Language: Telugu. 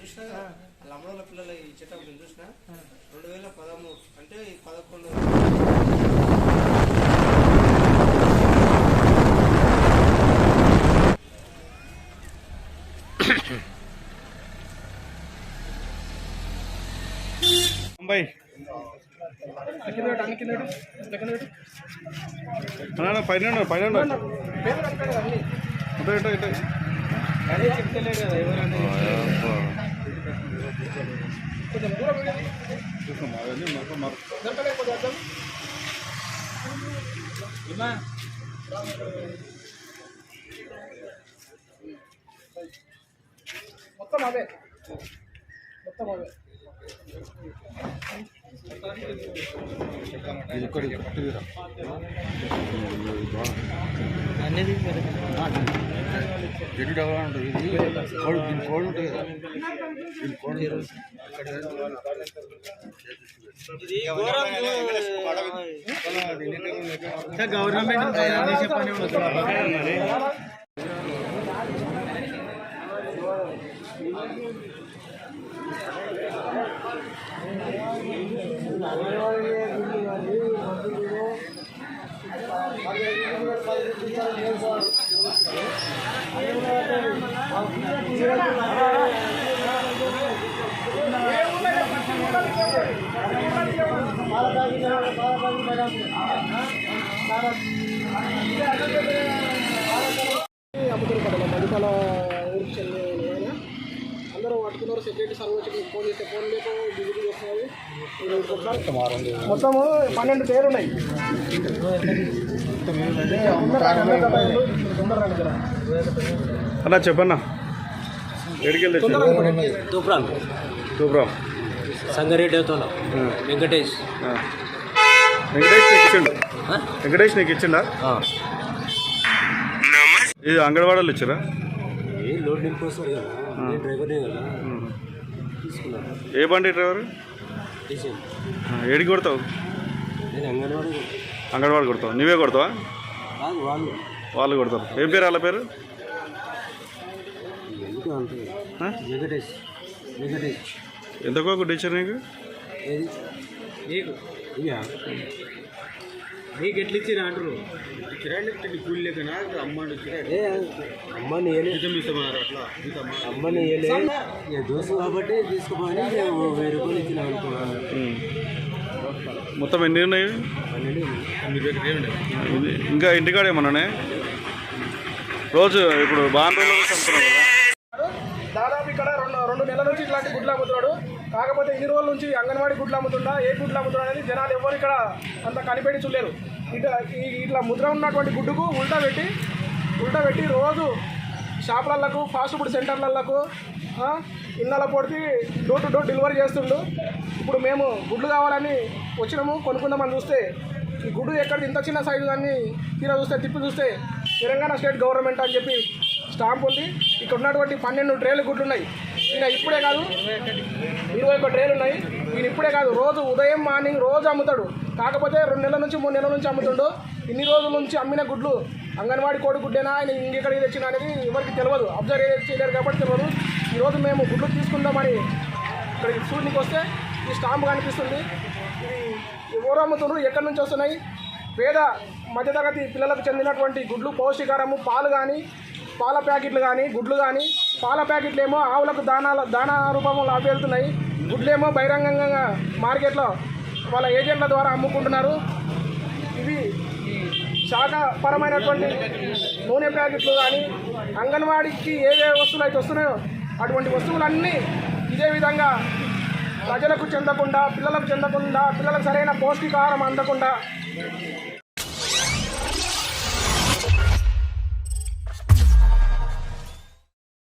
చూసినా వాళ్ళ అమ్మల పిల్లల ఈ చెట్టం నేను చూసిన? రెండు వేల పదమూడు అంటే ఈ పదకొండు. బై పైన పైన ఇటు. అదే చెప్తలేరు కదా ఎవరని అబ్బా. కొంచెం దూరం వెళ్ళి చూసామా? అవన్నీ మొత్తం మర- దొరకలేకపోతే అర్థం మొత్తం అవే మొత్తం అవే ఇది ఒక్కటి పట్టుకురా. అనేది గడ్డి డబ్బా ఉంటుంది ఇది కోడి దీని కోడి ఉంటుంది కదా దీని కోడి ఉంటుంది. గవర్నమెంట్ అనేసి పని అమ్ముతారు కదా మధ్యకాల ఊరికి చెందిన ఆయన అందరూ పట్టుకున్నారు సెక్యూరిటీ ఫోన్ చేస్తే ఫోన్ లేక చేస్తున్నారు మొత్తము పన్నెండు పేరు ఉన్నాయి. అన్నా చెప్పన్నా. ఎడికి వెళ్ళి తూప్రాన్ సూపరం సంగారెడ్డి అవుతున్నా వెంకటేష్. వెంకటేష్ నీకు ఇచ్చిండు? వెంకటేష్ నీకు ఇచ్చిండా? ఇది అంగన్వాడీలు ఇచ్చారా? ఏ లోడ్ నింపుకొస్తారు కదా నేను డ్రైవర్నే కదా. తీసుకున్నాను ఏ బండి డ్రైవర్? ఏడికి కొడతావు? నేను అంగన్వాడీ అంగన్వాడి కొడతావు? నువ్వే కొడతావా? కాదు వాళ్ళు. వాళ్ళు కొడతారు. ఏం పేరు వాళ్ళ పేరు? ఎందుకు? వెంకటేష్. వెంకటేష్. టీచర్ నీకు? ఏది? నీకు? ఇయ్యా నీకు ఎట్లా ఇచ్చిరా అంటారు కూలి లేక ఏ అమ్మని ఏలే. అమ్మని దోస్తు కాబట్టి తీసుకోమని నేను వెయ్యి రూపాయలు ఇచ్చిన అనుకున్నాను. మొత్తం ఎన్ని ఉన్నాయి? ఇంకా ఇంటికాడ ఏమన్నానే రోజు ఇప్పుడు బాగా దాదాపు ఇక్కడ రెండు రెండు నెలల నుంచి ఇట్లాంటి గుడ్లు అమ్ముతున్నాడు. కాకపోతే ఇన్ని రోజుల నుంచి అంగన్వాడీ గుడ్లు అమ్ముతుందా ఏ గుడ్లు అమ్ముతుందా అనేది జనాలు ఎవరు ఇక్కడ అంత కనిపెట్టి చూడలేరు. ఇట్లా ఇట్లా ముద్ర ఉన్నటువంటి గుడ్డుకు ఉల్టా పెట్టి ఉల్టా పెట్టి రోజు షాపులకు ఫాస్ట్ ఫుడ్ సెంటర్లకు ఇళ్ళ పొడిచి డోర్ టు డోర్ డెలివరీ చేస్తుండు. ఇప్పుడు మేము గుడ్లు కావాలని వచ్చినాము కొనుక్కుందామని చూస్తే ఈ గుడ్డు ఎక్కడ ఇంత చిన్న సైజు దాన్ని తీరా చూస్తే తిప్పి చూస్తే తెలంగాణ స్టేట్ గవర్నమెంట్ అని చెప్పి స్టాంప్ ఉంది. ఇక్కడ ఉన్నటువంటి పన్నెండు ట్రేలు గుడ్లు ఉన్నాయి. ఈయన ఇప్పుడే కాదు. ఇరవై ఒక ట్రేలు ఉన్నాయి. ఈయన ఇప్పుడే కాదు రోజు ఉదయం మార్నింగ్ రోజు అమ్ముతాడు. కాకపోతే రెండు నెలల నుంచి మూడు నెలల నుంచి అమ్ముతుండు. ఇన్ని రోజుల నుంచి అమ్మిన గుడ్లు అంగన్వాడి కోడి గుడ్డేనా ఆయన ఇంకెక్కడికి తెచ్చిన అనేది ఎవరికి తెలియదు. అబ్జర్వ్ చేయలేరు కాబట్టి తెలియదు. ఈరోజు మేము గుడ్లు తీసుకుందామని ఇక్కడికి చూడనికి వస్తే ఈ స్టాంప్ కనిపిస్తుంది. ఇది ఎవరు అమ్ముతున్నారు ఎక్కడి నుంచి వస్తున్నాయి? పేద మధ్యతరగతి పిల్లలకు చెందినటువంటి గుడ్లు పౌష్టికారము పాలు కానీ పాల ప్యాకెట్లు కానీ గుడ్లు కానీ పాల ప్యాకెట్లు ఏమో ఆవులకు దానాల దానా రూపంలో వెళ్తున్నాయి గుడ్లేమో బహిరంగంగా మార్కెట్లో వాళ్ళ ఏజెంట్ల ద్వారా అమ్ముకుంటున్నారు. ఇవి శాఖపరమైనటువంటి నూనె ప్యాకెట్లు కానీ అంగన్వాడీకి ఏ ఏ వస్తువులు అయితే వస్తున్నాయో అటువంటి వస్తువులన్నీ ఇదే విధంగా ప్రజలకు చెందకుండా పిల్లలకు చెందకుండా పిల్లలకు సరైన పౌష్టికాహారం అందకుండా